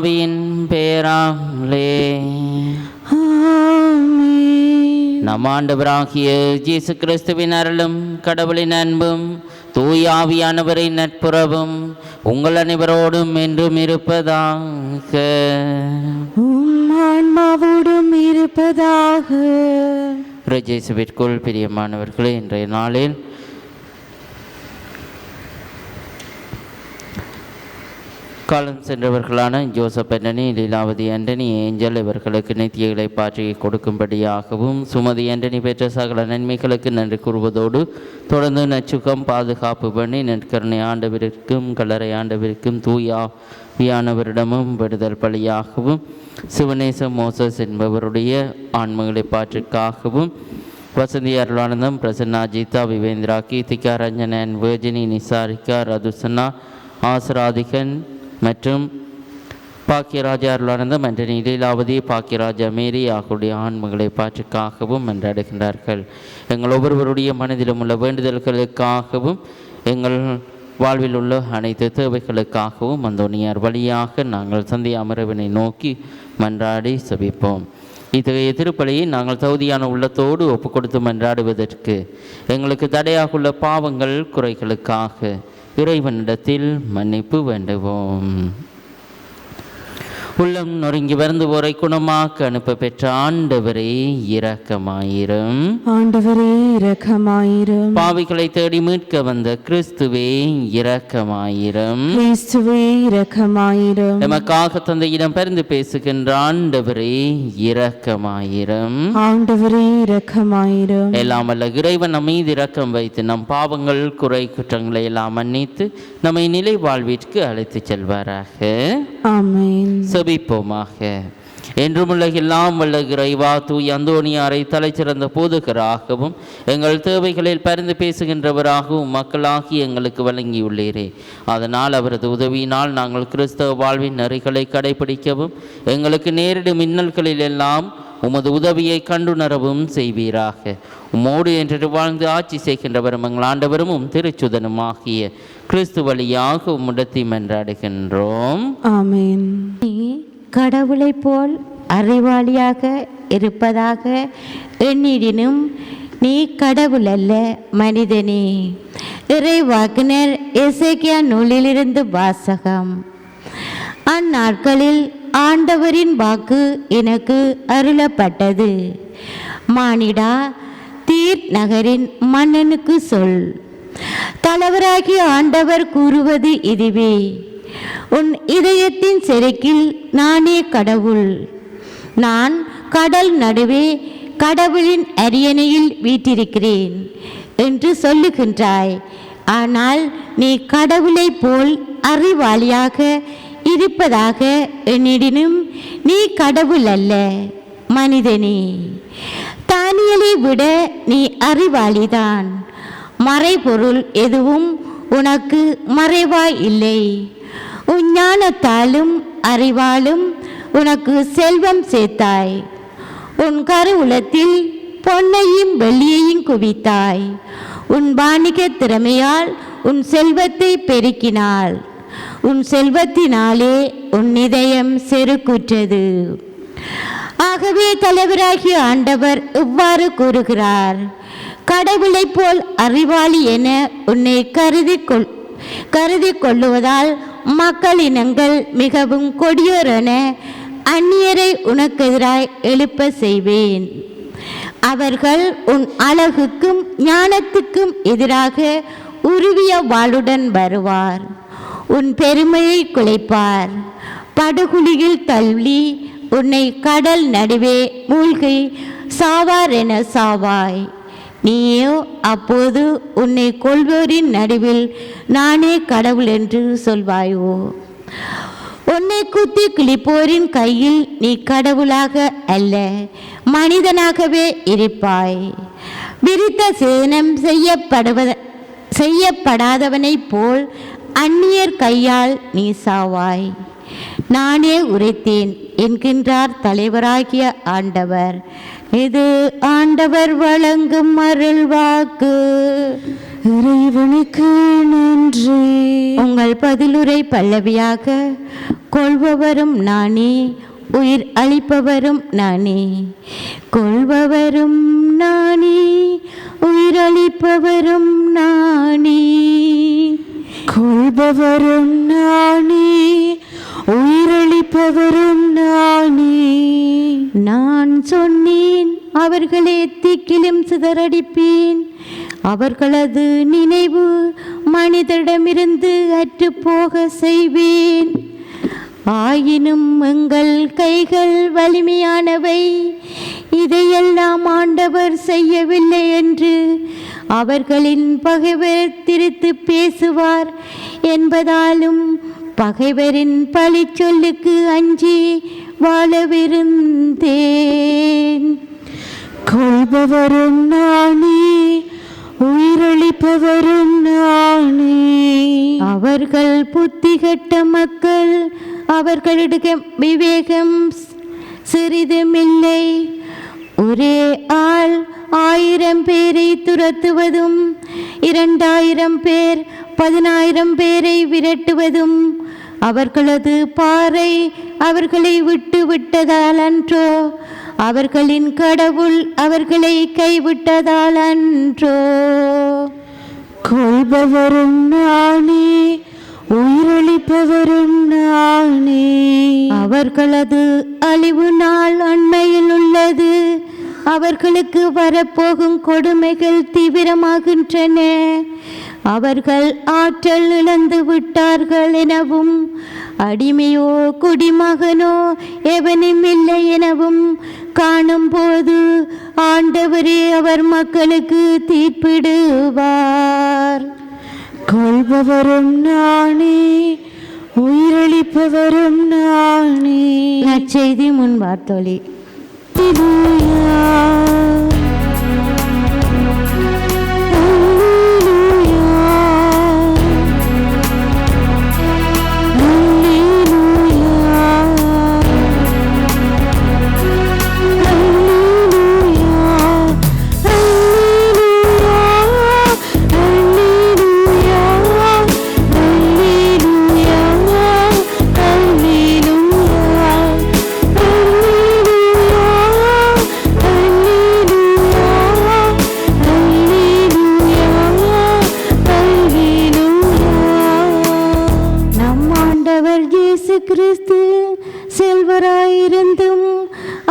பரிசுத்தாவியின் பேராலே. நம் ஆண்டவராகிய இயேசு கிறிஸ்துவின் அருளும் கடவுளின் அன்பும் தூயாவியானவரின் நட்புறவும் உங்கள் அனைவரோடும் என்றும் இருப்பதாக. ஆன்மாவோடும் இருப்பதாக. பிரஜேசுவிற்குள் பிரியமானவர்களே இன்றைய நாளில் காலம் சென்றவர்களான Joseph Antony Leelavathi Antony Angel இவர்களுக்கு நித்தியங்களை பாற்றி கொடுக்கும்படியாகவும் சுமதி ஆண்டனி பெற்ற சகல நன்மைகளுக்கு நன்றி கூறுவதோடு தொடர்ந்து நச்சுக்கம் பாதுகாப்பு பண்ணி நெற்கருணை ஆண்டவருக்கும் கல்லறை ஆண்டவருக்கும் தூயா வியானவரிடமும் விடுதல் பலியாகவும் சிவநேச மோசஸ் என்பவருடைய ஆன்மகளை பாற்றுக்காகவும் வசந்தி அருளானந்தம் பிரசன்னா ஜீதா விவேந்திரா கீர்த்திகா ரஞ்சனன் வேர்ஜினி நிசாரிகா ரதுசனா ஆசராதிகன் மற்றும் பாக்கியராஜா அருளானந்தம் என்ற லீலாவதி பாக்கியராஜா மேரி ஆகியோருடைய ஆன்மகளை பாற்றுக்காகவும் என்றாடுகின்றார்கள். எங்கள் ஒவ்வொருவருடைய மனதிலும் உள்ள வேண்டுதல்களுக்காகவும் எங்கள் வாழ்வில் உள்ள அனைத்து தேவைகளுக்காகவும் அந்தோனியார் வழியாக நாங்கள் சந்திய அமரவினை நோக்கி மன்றாடி சபிப்போம். இத்தகைய திருப்பலியை நாங்கள் தகுதியான உள்ளத்தோடு ஒப்புக்கொடுத்து மன்றாடுவதற்கு எங்களுக்கு தடையாக உள்ள பாவங்கள் குறைகளுக்காக. இறைவனிடத்தில் மன்னிப்பு வேண்டுவோம். உள்ளம் நொறுங்கி வருந்துவோரை குணமாக்க அனுப்ப பெற்ற ஆண்டவரே இரக்கமாயிரும். ஆண்டவரே இரக்கமாயிரும். பாவிகளை தேடி மீட்க வந்த கிறிஸ்துவே இரக்கமாயிரும். கிறிஸ்துவே இரக்கமாயிரும். எமக்காக தந்தையிடம் பரிந்து பேசுகின்ற ஆண்டவரே இரக்கமாயிரும். ஆண்டவரே இரக்கமாயிரும். எல்லாம் அல்ல இறைவன் நம் மீது இரக்கம் வைத்து நம் பாவங்கள் குறை குற்றங்களை எல்லாம் மன்னித்து நம்மை நிலை வாழ்விற்கு அழைத்துச் செல்வாராக. ஆமென். செபிப்போமாக என்றும் உலகெல்லாம் வல்ல இறைவா தூய் அந்தோணியாரை தலைச்சிறந்த போதுகராகவும் எங்கள் தேவைகளில் பரிந்து பேசுகின்றவராகவும் மக்களாகி எங்களுக்கு வழங்கியுள்ளீரே. அதனால் அவரது உதவியினால் நாங்கள் கிறிஸ்தவ வாழ்வின் நெறிகளை கடைபிடிக்கவும் எங்களுக்கு நேரிடும் மின்னல்களில் எல்லாம் உமது உதவியை கண்டுணரவும் செய்வீராக. உம்மோடு என்று வாழ்ந்து ஆட்சி செய்கின்றவரும் எங்கள் ஆண்டவரும் திருச்சுதனும் ஆகிய கிறிஸ்து வழியாக உம்மிடத்தை என்றாடுகின்றோம் ஆமென். கடவுளைப் போல் அறிவாளியாக இருப்பதாக எண்ணிடினும் நீ கடவுள் அல்ல மனிதனே. இறைவாக்கினர் இசைக்கியா நூலிலிருந்து வாசகம். அந்நாட்களில் ஆண்டவரின் வாக்கு எனக்கு அருளப்பட்டது. மானிடா தீர் நகரின் மன்னனுக்கு சொல். தலைவராகிய ஆண்டவர் கூறுவது இதுவே. உன் இதயத்தின் செருக்கில் நானே கடவுள். நான் கடல் நடுவே கடவுளின் அரியணையில் வீற்றிருக்கிறேன் என்று சொல்லுகின்றாய். ஆனால் நீ கடவுளைப் போல் அறிவாளியாக இருப்பதாக எண்ணிடினும் நீ கடவுள் அல்ல மனிதனே. தானியலை விட நீ அறிவாளிதான். மறைபொருள் எதுவும் உனக்கு மறைவாய் இல்லை. உன் ஞானத்தாலும் அறிவாலும் உனக்கு செல்வம் சேர்த்தாய். உன் கருவுலத்தில் பொன்னையும் வெள்ளியையும் குவித்தாய். உன் வாணிக திறமையால் உன் செல்வத்தை பெருக்கினாள். உன் செல்வத்தினாலே உன் இதயம் செருக்குற்றது. ஆகவே தலைவராகிய ஆண்டவர் இவ்வாறு கூறுகிறார். கடவுளைப் போல் அறிவாளி என உன்னை கருதி கொள் கருதி கொள்ளுவதால் மக்களினங்கள் மிகவும் கொடியோரென அந்நியரை உனக்கெதிராய் எழுப்ப செய்வேன். அவர்கள் உன் அழகுக்கும் ஞானத்துக்கும் எதிராக உருவிய வாளுடன் வருவார். உன் பெருமையை குலைப்பார். படுகுழியில் தள்ளி உன்னை கடல் நடுவே மூழ்கி சாவார் என சாவாய். நீயோ அப்போது உன்னை கொள்வோரின் நடுவில் நானே கடவுள் என்று சொல்வாயோ? உன்னை குத்தி கிழிப்போரின் கையில் நீ கடவுளாக அல்ல மனிதனாகவே இருப்பாய். விரித்த சேனம் செய்யப்படுவத செய்யப்படாதவனைப் போல் அந்நியர் கையால் நீ சாவாய். நானே உரைத்தேன் என்கின்றார் தலைவராகிய ஆண்டவர். இது ஆண்டவர் வழங்கும் அருள் வாக்கு. இறைவனுக்கு நன்றி. உங்கள் பதிலுரை பல்லவியாக கொள்பவரும் நானே உயிர் அளிப்பவரும் நானே. கொள்பவரும் நானே உயிர் அளிப்பவரும் நானே. கொள்பவரும் நானே உயிரளிப்பவரும் நானே. நான் சொன்னேன் அவர்களை திக்கிலும் சிதறடிப்பேன். அவர்களது நினைவு மனிதரிடமிருந்து அற்றுப்போக செய்வேன். ஆயினும் எங்கள் கைகள் வலிமையானவை. இதையெல்லாம் ஆண்டவர் செய்யவில்லை என்று அவர்களின் பகைவர் திரித்து பேசுவார் என்பதாலும் பகைவரின் பழிச்சொல்லுக்கு அஞ்சி வாழவிருந்தேன். கொள்பவரும் நானே உயிரளிப்பவரும் நானே. அவர்கள் புத்தி கட்ட மக்கள் அவர்களிடம் விவேகம் சிறிதுமில்லை ஒரே ஆள் ஆயிரம் பேரை துரத்துவதும் இரண்டாயிரம் பேர் பதினாயிரம் பேரை விரட்டுவதும் அவர்களது பாறை அவர்களை விட்டு விட்டதால் அன்றோ அவர்களின் கடவுள் அவர்களை கைவிட்டதால் அன்றோ கொள்பவரும் நானே உயிரளிப்பவரும் நானே. அவர்களது அழிவு நாள் அண்மையில் உள்ளது. அவர்களுக்கு வரப்போகும் கொடுமைகள் தீவிரமாகின்றன. அவர்கள் ஆற்றல் இழந்து விட்டார்கள் எனவும் அடிமையோ குடிமகனோ எவனும் இல்லை எனவும் காணும்போது ஆண்டவரே அவர் மக்களுக்கு தீர்ப்பிடுவார். கொள்பவரும் நானே உயிரளிப்பவரும் நானே. நற்செய்தி முன்பார்த்தொழி. Alleluia.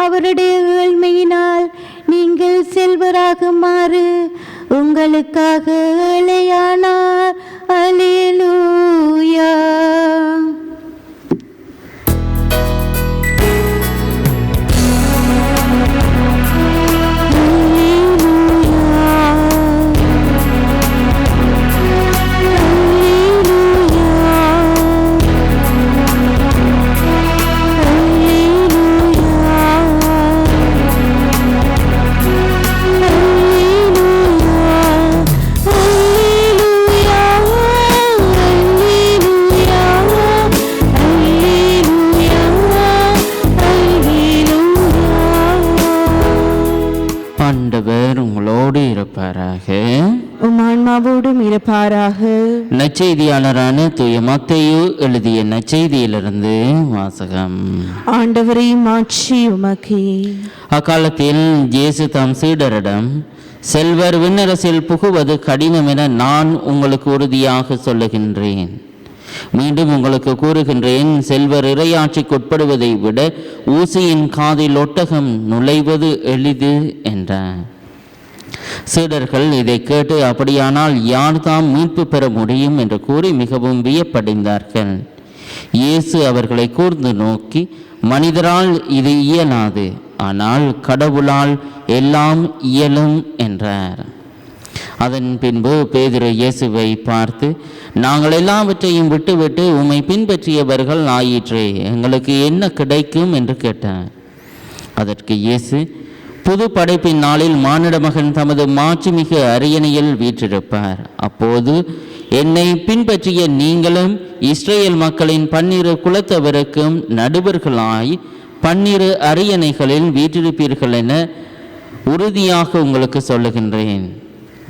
அவருடைய ஏழ்மையினால் நீங்கள் செல்வராகுமாறு உங்களுக்காக ஏழையானார். அலேலூயா இருப்பாராக நற்செய்தியாளரான தூய மத்தேயு எழுதிய நற்செய்தியிலிருந்து வாசகம். ஆண்டவரை மாற்றி உமக்கே. அக்காலத்தில் இயேசு தம் சீடரிடம் செல்வர் விண்ணரசில் புகுவது கடினம் என நான் உங்களுக்கு உறுதியாக சொல்லுகின்றேன். மீண்டும் உங்களுக்கு கூறுகின்றேன் செல்வர் இறையாட்சிக்கு உட்படுவதை விட ஊசியின் காதில் ஒட்டகம் நுழைவது எளிது என்றார். சீடர்கள் இதை கேட்டு அப்படியானால் யார் தாம் மீட்பு பெற முடியும்? என்று கூறி மிகவும் வியப்படைந்தார்கள். இயேசு அவர்களை கூர்ந்து நோக்கி மனிதரால் இது இயலாது ஆனால் கடவுளால் எல்லாம் இயலும் என்றார். அதன் பின்பு பேதுரு இயேசுவை பார்த்து நாங்கள் எல்லாவற்றையும் விட்டுவிட்டு உம்மை பின்பற்றியவர்கள் ஆயிற்றே எங்களுக்கு என்ன கிடைக்கும்? என்று கேட்டார். அதற்கு இயேசு புது படைப்பின் நாளில் மானிட மகன் தமது மாட்சிமிகு அரியணையில் வீற்றிருப்பார். அப்போது என்னை பின்பற்றிய நீங்களும் இஸ்ரேல் மக்களின் பன்னிரு குலத்தவருக்கும் நடுவர்களாய் பன்னிரு அரியணைகளில் வீற்றிருப்பீர்கள் என உறுதியாக உங்களுக்கு சொல்லுகின்றேன்.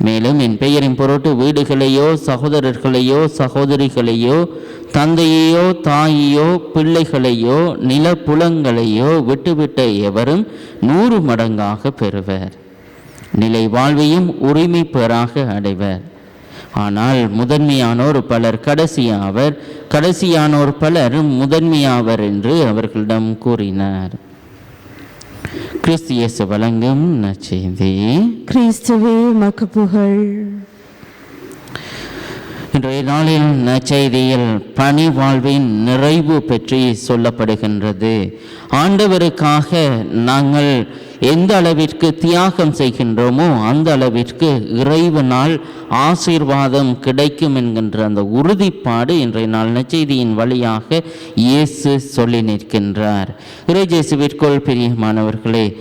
மேலும் என் பெயரின் பொருட்டு வீடுகளையோ சகோதரர்களையோ சகோதரிகளையோ தந்தையையோ தாயையோ பிள்ளைகளையோ நிலப்புலங்களையோ விட்டுவிட்ட எவரும் நூறு மடங்காக பெறுவர். நிலை வாழ்வையும் உரிமை பெறாக அடைவர். ஆனால் முதன்மையானோர் பலர் கடைசியாவர் கடைசியானோர் பலர் முதன்மையாவர் என்று அவர்களிடம் கூறினார். கிறிஸ்து இயேசு வழங்கும் நற்செய்தி. கிறிஸ்துவே உமக்கு புகழ் இன்றைய நாளில் நற்செய்தியில் பணி வாழ்வின் நிறைவு பற்றி சொல்லப்படுகின்றது. ஆண்டவருக்காக நாங்கள் எந்த அளவிற்கு தியாகம் செய்கின்றோமோ அந்த அளவிற்கு இறைவனால் ஆசீர்வாதம் கிடைக்கும் என்கின்ற அந்த உறுதிப்பாடு இன்றைய நாள் நச்செய்தியின் வழியாக இயேசு சொல்லி நிற்கின்றார். இறைஜேசுவிற்குள் பிரியமானவர்களே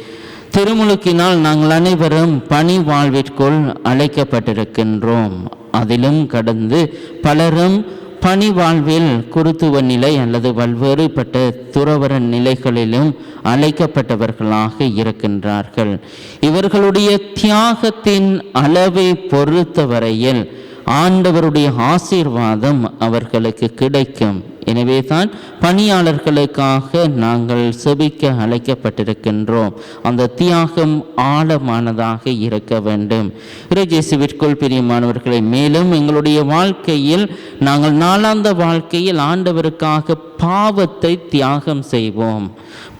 திருமுழுக்கினால் நாங்கள் அனைவரும் பணி வாழ்விற்குள் அழைக்கப்பட்டிருக்கின்றோம். அதிலும் கடந்து பலரும் பணி வாழ்வில் குருத்துவ நிலை அல்லது பல்வேறுபட்ட துறவர நிலைகளிலும் அழைக்கப்பட்டவர்களாக இருக்கின்றார்கள். இவர்களுடைய தியாகத்தின் அளவை பொறுத்தவரையில் ஆண்டவருடைய ஆசீர்வாதம் அவர்களுக்கு கிடைக்கும். எனவே தான் பணியாளர்களுக்காக நாங்கள் செபிக்க அழைக்கப்பட்டிருக்கின்றோம். அந்த தியாகம் ஆழமானதாக இருக்க வேண்டும். இறைஜேசுவிற்குள் பிரியமானவர்களை மேலும் எங்களுடைய வாழ்க்கையில் நாங்கள் நாளாந்த வாழ்க்கையில் ஆண்டவருக்காக பாவத்தை தியாகம் செய்வோம்.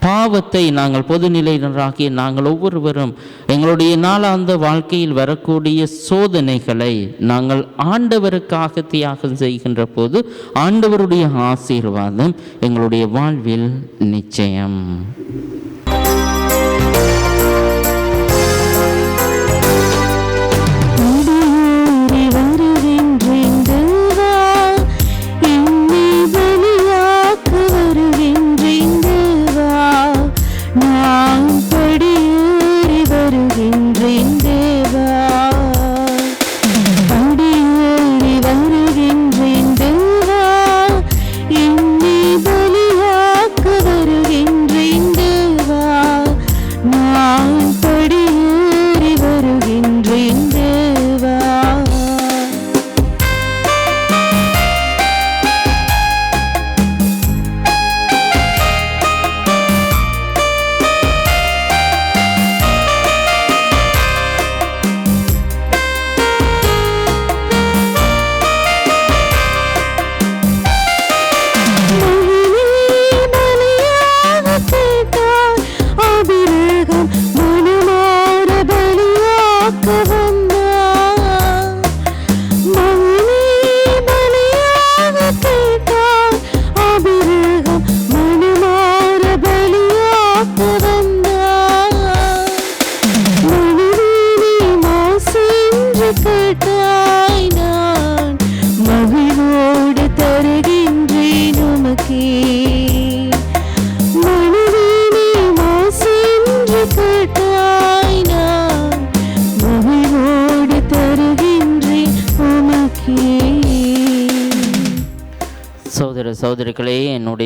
பாவத்தை நாங்கள் பொதுநிலையினராகிய நாங்கள் ஒவ்வொருவரும் எங்களுடைய நாளாந்த வாழ்க்கையில் வரக்கூடிய சோதனைகளை நாங்கள் ஆண்டவருக்காக தியாகம் செய்கின்ற போது ஆண்டவருடைய ஆசீர்வாதம் எங்களுடைய வாழ்வில் நிச்சயம். நான் படியேறி வருகின்றேன்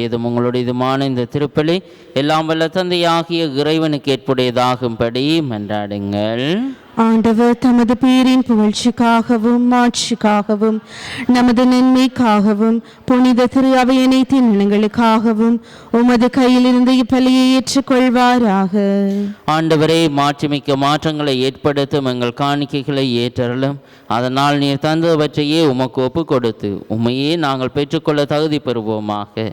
என்னுடையதும் உங்களுடையதுமான இந்த திருப்பலி எல்லாம் வல்ல தந்தையாகிய இறைவனுக்கு ஏற்புடையதாகும்படி மன்றாடுங்கள். ஆண்டவர் தமது பேரின் புகழ்ச்சிக்காகவும் மாட்சிக்காகவும் நமது நன்மைக்காகவும் புனித திரு அவை அனைத்தின் இனங்களுக்காகவும் உமது கையிலிருந்து இப்பலியை ஏற்றுக்கொள்வாராக. ஆண்டவரே மாட்சிமிக்க மாற்றங்களை ஏற்படுத்தும் எங்கள் காணிக்கைகளை ஏற்றருளும். அதனால் நீர் தந்தவற்றையே உமக்கு ஒப்பு கொடுத்து உமையே நாங்கள் பெற்றுக்கொள்ள தகுதி பெறுவோமாக.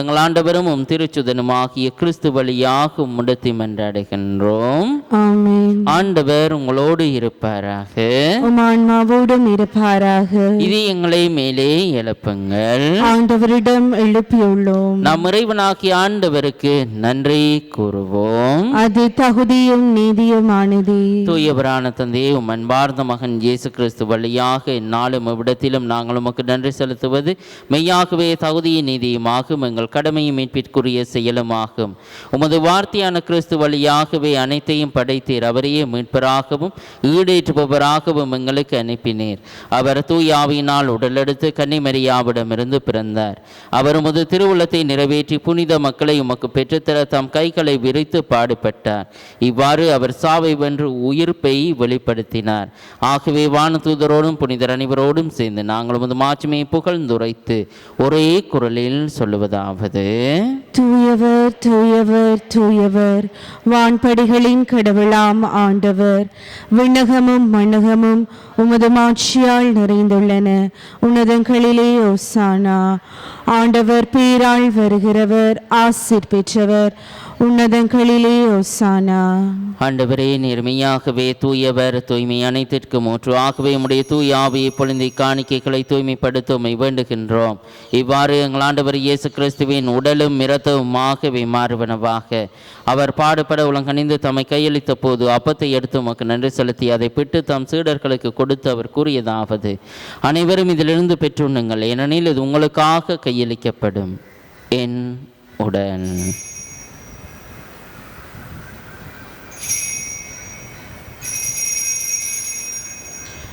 எங்கள் ஆண்டவரும் உம் திருச்சுதனுமாகிய கிறிஸ்து வழியாக உம்மிடத்தை மன்றாடுகின்றோம் ஆண்டவர் உங்களோடு இருப்பாராக. ஆன்மாவோடும் இருப்பாராக. இது எங்களை மேலே எழுப்புங்கள். ஆண்டவரிடம் எழுப்பியுள்ளோம். நம் இறைவனாகிய ஆண்டவருக்கு நன்றி கூறுவோம். அது தகுதியும் நீதியுமானதே. தூயவரான தந்தையே உம் அன்பார்ந்த மகன் இயேசு கிறிஸ்து வழியாக இந்நாளும் இவ்விடத்திலும் நாங்கள் உமக்கு நன்றி செலுத்துவது. மெய்யாகவே தகுதியும் நீதியுமாகும் எங்கள் கடமையும் மீட்பிற்குரிய செயலுமாகும் உமது வார்த்தையான கிறிஸ்து வழியாகவே அனைத்தையும் படைத்தீர். அவரையே மீட்பராகவும் ஈடேற்றுபவராகவும் எங்களுக்கு அனுப்பினீர். அவர் தூயாவினால் உடலெடுத்து கன்னிமரியாவிடமிருந்து பிறந்தார். அவர் உமது திருவுளத்தை நிறைவேற்றி புனித மக்களை உமக்கு பெற்றுத்தர தம் கைகளை விரித்து பாடுபட்டார். இவ்வாறு அவர் சாவை வென்று உயிர்ப்பை வெளிப்படுத்தினார். ஆகவே வானத்து வானதூதரோடும் புனிதர் அனைவரோடும் சேர்ந்து நாங்கள் உமது மாட்சிமையை புகழ்ந்துரைத்து ஒரே குரலில் சொல்லுவதாவது. தூயவர் தூயவர் தூயவர் வான்படிகளின் கடவுளாம் ஆண்டவர். விண்ணகமும் மண்ணகமும் உமது மாட்சியால் நிறைந்துள்ளன. உன்னதங்களிலே ஓசானா. ஆண்டவர் பேரால் வருகிறவர் ஆசிர் பெற்றவர். உன்னதங்களிலே ஓசானா. ஆண்டவரே நேர்மையாகவே தூயவர் தூய்மை அனைத்திற்கும் ஊற்று. ஆகவே உடைய தூய ஆவியை பொழுந்தி காணிக்கைகளை தூய்மைப்படுத்துமை வேண்டுகின்றோம். இவ்வாறு எங்கள் ஆண்டவர் இயேசு கிறிஸ்துவின் உடலும் இரத்தவுமாகவே மாறுவனவாக. அவர் பாடுபட உலகணிந்து தம்மை கையளித்த போது அப்பத்தை எடுத்து உமக்கு நன்றி செலுத்தி அதை பிட்டு தம் சீடர்களுக்கு கொடுத்து அவர் கூறியதாவது அனைவரும் இதிலிருந்து பெற்றுண்ணுங்கள். ஏனெனில் இது உங்களுக்காக கையளிக்கப்படும். என் உடன்.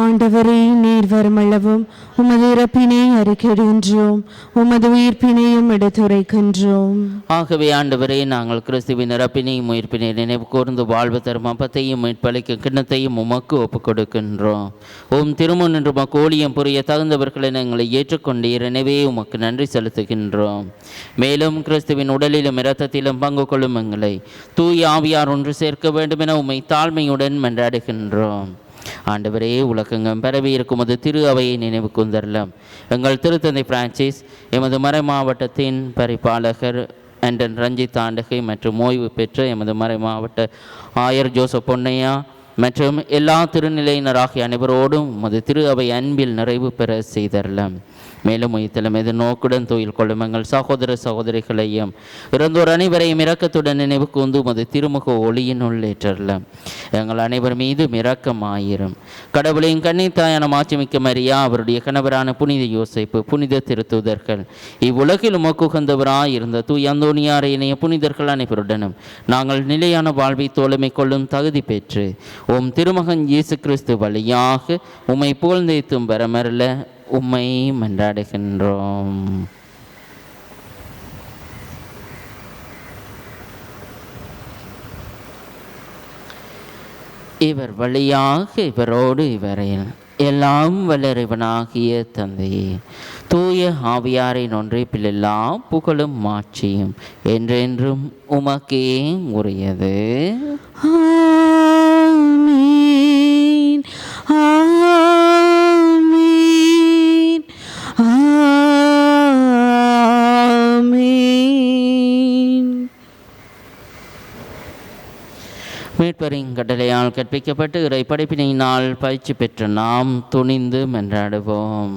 ஆண்டவரே நீர் வருமளவும். உமது இறப்பினை அறிக்கிடுகின்றோம் உமது உயிர்ப்பினையும் எடுத்துரைக்கின்றோம். ஆகவே ஆண்டவரே நாங்கள் கிறிஸ்துவின் இறப்பினையும் உயிர்ப்பினை நினைவு கூர்ந்து வாழ்வு தரும் அப்பத்தையும் மீட்பளிக்கும் கிண்ணத்தையும் உமக்கு ஒப்புக் கொடுக்கின்றோம் உம் திருமண் என்று உமக்கு ஊழியம் புரிய தகுந்தவர்களை எங்களை ஏற்றுக்கொண்டீர். எனவே உமக்கு நன்றி செலுத்துகின்றோம். மேலும் கிறிஸ்துவின் உடலிலும் இரத்தத்திலும் பங்கு கொள்ளும் எங்களை தூய் ஆவியார் ஒன்று சேர்க்க வேண்டும் என உம்மை தாழ்மையுடன் மன்றாடுகின்றோம். ஆண்டவரே உலகங்கம் பரவி இருக்கும் அது திரு அவையை நினைவு கூந்தரலாம் எங்கள் திருத்தந்தை பிரான்சிஸ் எமது மறை மாவட்டத்தின் பரிபாலகர் அண்டன் ரஞ்சித் ஆண்டகை மற்றும் ஓய்வு பெற்ற எமது மறை மாவட்ட ஆயர் ஜோசப் பொன்னையா மற்றும் எல்லா திருநிலையினராகிய அனைவரோடும் உமது திரு அவை அன்பில் நிறைவு பெற செய்தரலாம். மேலும் உயிர்த்தலும் மீது நோக்குடன் தொழில் கொள்ளும் எங்கள் சகோதர சகோதரிகளையும் இறந்தோர் அனைவரையும் இரக்கத்துடன் நினைவு கூந்து உமது திருமுக ஒளியின் உள்ளேற்றல்ல. எங்கள் அனைவர் மீதும் இரக்கமாயிரும். கடவுளின் கண்ணித்தாயான மாற்றிமிக்க மரியா அவருடைய கணவரான புனித யோசைப்பு புனித திருத்துதர்கள். இவ்வுலகில் உமக்குகந்தவராய் இருந்த தூய் அந்தோணியார் இணைய புனிதர்கள் அனைவருடனும் நாங்கள் நிலையான வாழ்வை தோழமை கொள்ளும் தகுதி பெற்று உம் திருமகன் இயேசு கிறிஸ்து வழியாக உம்மை புகழ்ந்தேத்தும் வரமரல உம்மை மன்றாடுகின்றோம். இவர் வழியாக இவரோடு இவரையில் எல்லாம் வல்லறிவனாகிய தந்தையே தூய ஆவியாரின் ஒன்றைப்பில் எல்லாம் புகழும் மாட்சியும் என்றென்றும் உமக்கே உரியது. மீட்பரின் கற்பிக்கப்பட்டு இறை படைப்பினால் பயிற்சி பெற்ற நாம் துணிந்து மன்றாடுவோம்.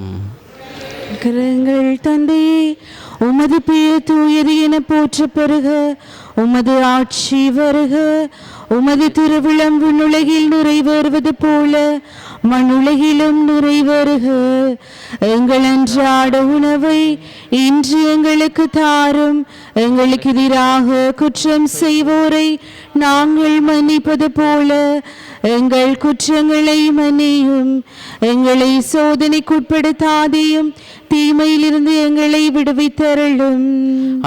கரங்கள் தந்தையே உமது பெயர் தூயது என போற்ற பெருக உமது ஆட்சி வருக. உமது திருவிழம் விண்ணுலகில் நிறைவேறுவது போல. மண்ணுலகிலும் நிறைவருக எங்கள் அன்றாட உணவை இன்று எங்களுக்கு தாரும். எங்களுக்கு எதிராக குற்றம் செய்வோரை நாங்கள் மன்னிப்பது போல. எங்கள் குற்றங்களை மன்னியும் எங்களை சோதனைக்குட்படுத்தாதையும் தீமையிலிருந்து எங்களை விடுவித்தருளும்.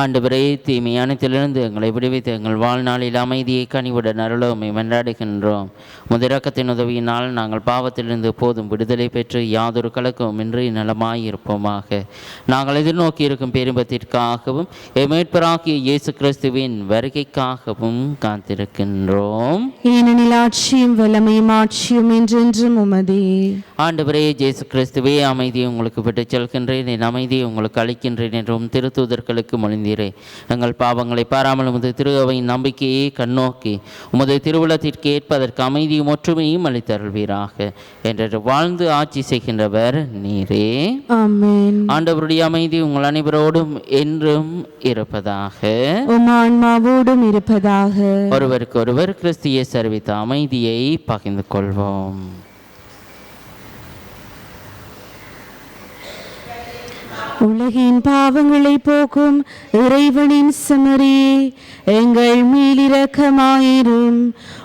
ஆண்டவரே தீமை அனைத்திலிருந்து எங்களை விடுவித்து எங்கள் வாழ்நாளில் அமைதியை கனிவுடன் அருளோமை மன்றாடுகின்றோம் முதிரக்கத்தின் உதவியினால் நாங்கள் பாவத்திலிருந்து போதும் விடுதலை பெற்று யாதொரு கலக்கமின்றி நலமாயிருப்போமாக. நாங்கள் எதிர்நோக்கி இருக்கும் பேரின்பத்திற்காகவும் எமேட்பராகிய இயேசு கிறிஸ்துவின் வருகைக்காகவும் காத்திருக்கின்றோம். ஏனெனில் ஆட்சியும் வல்லமையும் ஆட்சியும் என்றென்றும் உமதே. ஆண்டவரே இயேசு கிறிஸ்துவே அமைதியை உங்களுக்கு விட்டுச் செல்கின்றேன். என் அமைதியை உங்களுக்கு அளிக்கின்றேன் என்றும் திருத்தூதர்களுக்கு மொழிந்தீரே. எங்கள் பாவங்களை பாராமல் உமது திரு அவையின் நம்பிக்கையை கண்ணோக்கி உமது திருவுளத்திற்கு ஏற்பதற்கு அமைதியும் ஒற்றுமையும் அளித்தருள்வீராக. என்று வாழ்ந்து ஆட்சி செய்கின்றவர் நீரே. ஆமென். ஆண்டவருடைய அமைதி உங்கள் அனைவரோடும் என்றும் இருப்பதாக. உம் ஆன்மாவோடும் இருப்பதாக. ஒருவருக்கு ஒருவர் கிறிஸ்திய அறிவித்த அமைதியை பகிர்ந்து கொள்வோம். உலகின் பாவங்களை போக்கும் இறைவனின் சமரியே எங்கள் மீளிரக்கமாயிரும்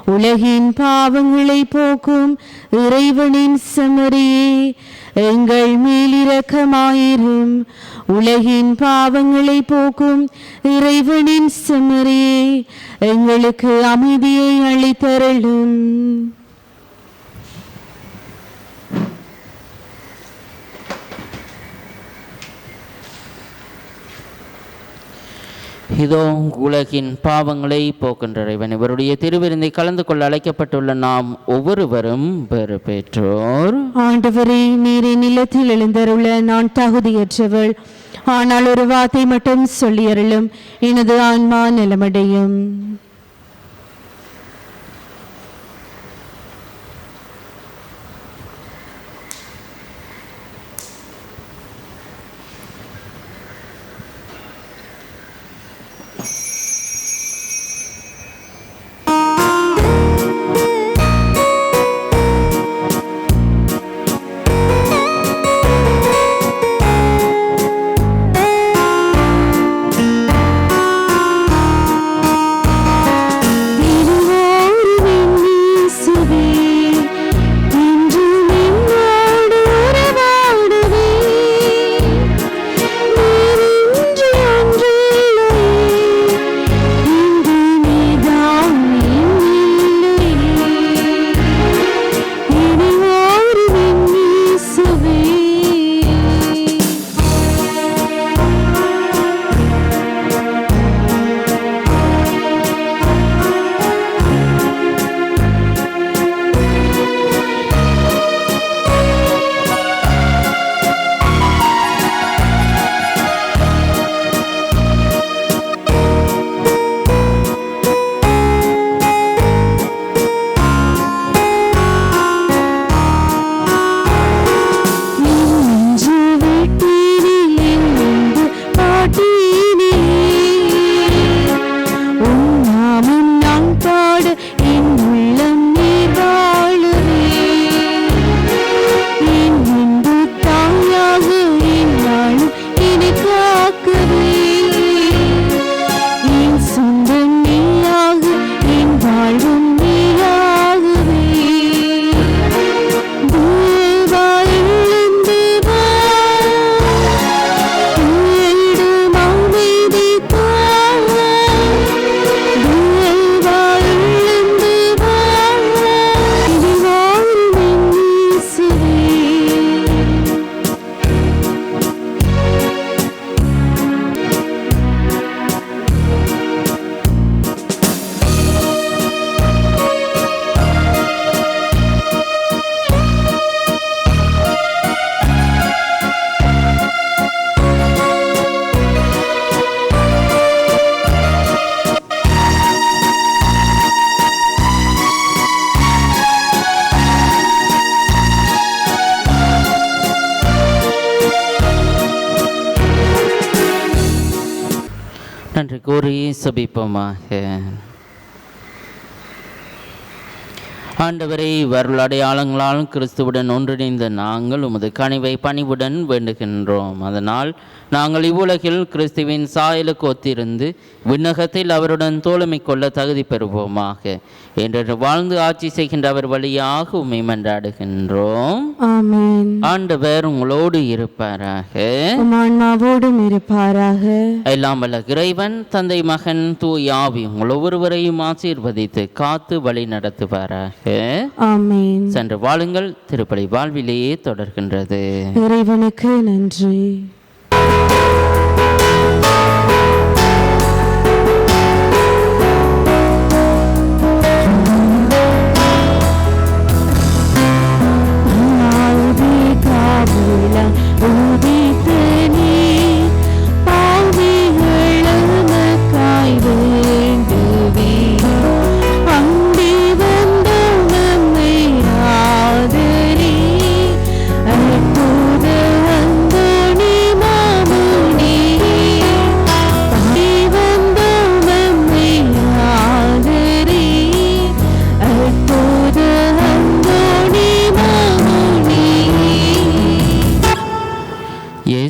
உலகின் பாவங்களை போக்கும் இறைவனின் சமரியே எங்கள் மேலிரக்கமாயிரும் உலகின் பாவங்களை போக்கும் இறைவனின் செம்மறியே. எங்களுக்கு அமைதியை அளித்தருளும். இதோ உலகின் பாவங்களை போக்கின்ற இறைவன் இவருடைய திருவிருந்தை கலந்து கொள்ள அழைக்கப்பட்டுள்ள நாம் ஒவ்வொருவரும் பெறு பெற்றோர் ஆண்டவரே நீரை நிலத்தில் எழுந்தருள நான் தகுதியற்றவள். ஆனால் ஒரு வார்த்தை மட்டும் சொல்லியருளும். எனது ஆன்மா நிலமடையும். சபிப்போமாக ஆண்டவரை வரல் கிறிஸ்துவுடன் ஒன்றிணைந்த நாங்கள் உமது கனிவை பணிவுடன் வேண்டுகின்றோம். அதனால் நாங்கள் இவ்வுலகில் கிறிஸ்துவின் சாயலுக்கு ஒத்திருந்து விண்ணகத்தில் அவருடன் தோழமை கொள்ள தகுதி பெறுவோமாக. என்று வாழ்ந்து ஆட்சி செய்கின்ற அவர் வழியாக உண்மை மன்றாடுகின்றோம். ஆண்டவர் உங்களோடு இருப்பாராக. ஆன்மாவோடும் இருப்பாராக. எல்லாம் வல்ல இறைவன் தந்தை மகன் தூய் ஆவி உங்கள் ஒவ்வொருவரையும் ஆசீர்வதித்து காத்து வழி நடத்துவாராக. ஆமென். சென்று வாழுங்கள் திருப்பலி வாழ்விலேயே தொடர்கின்றது. இறைவனுக்கு நன்றி.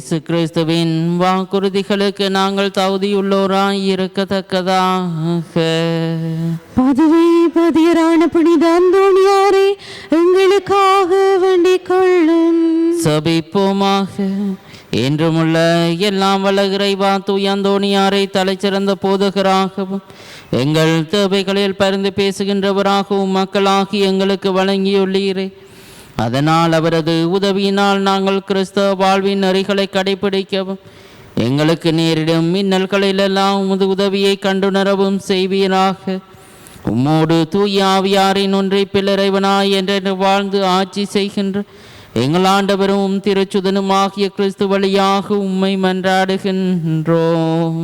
இயேசு கிறிஸ்துவின் வாக்குறுதிகளுக்கு நாங்கள் தகுதியுள்ளோராய் இருக்கத்தக்கதாக. பதவி பதியரான புனித அந்தோணியாரே எங்களுக்காக வேண்டிக் கொள்ளும் சபிப்போமாக. என்றுமுள்ள எல்லாம் வல்ல இறைவா தூயந்தோணியாரை தலைச்சிறந்த போதகராகவும் எங்கள் தேவைகளில் பரிந்து பேசுகின்றவராகவும் மக்களாகி எங்களுக்கு வழங்கியுள்ளீரே. அதனால் அவரது உதவியினால் நாங்கள் கிறிஸ்தவ வாழ்வின் நெறிகளை கடைபிடிக்கவும் எங்களுக்கு நேரிடும் மின்னல்களிலெல்லாம் உமது உதவியை கண்டுணரவும் செய்வீராக. உம்மோடு தூய ஆவியாரின் ஒன்றை பிளரைவனாய் என்றென்று வாழ்ந்து ஆட்சி செய்கின்ற எங்கள் ஆண்டவரும் திருச்சுதனும் ஆகிய கிறிஸ்து வழியாக உம்மை மன்றாடுகின்றோம்.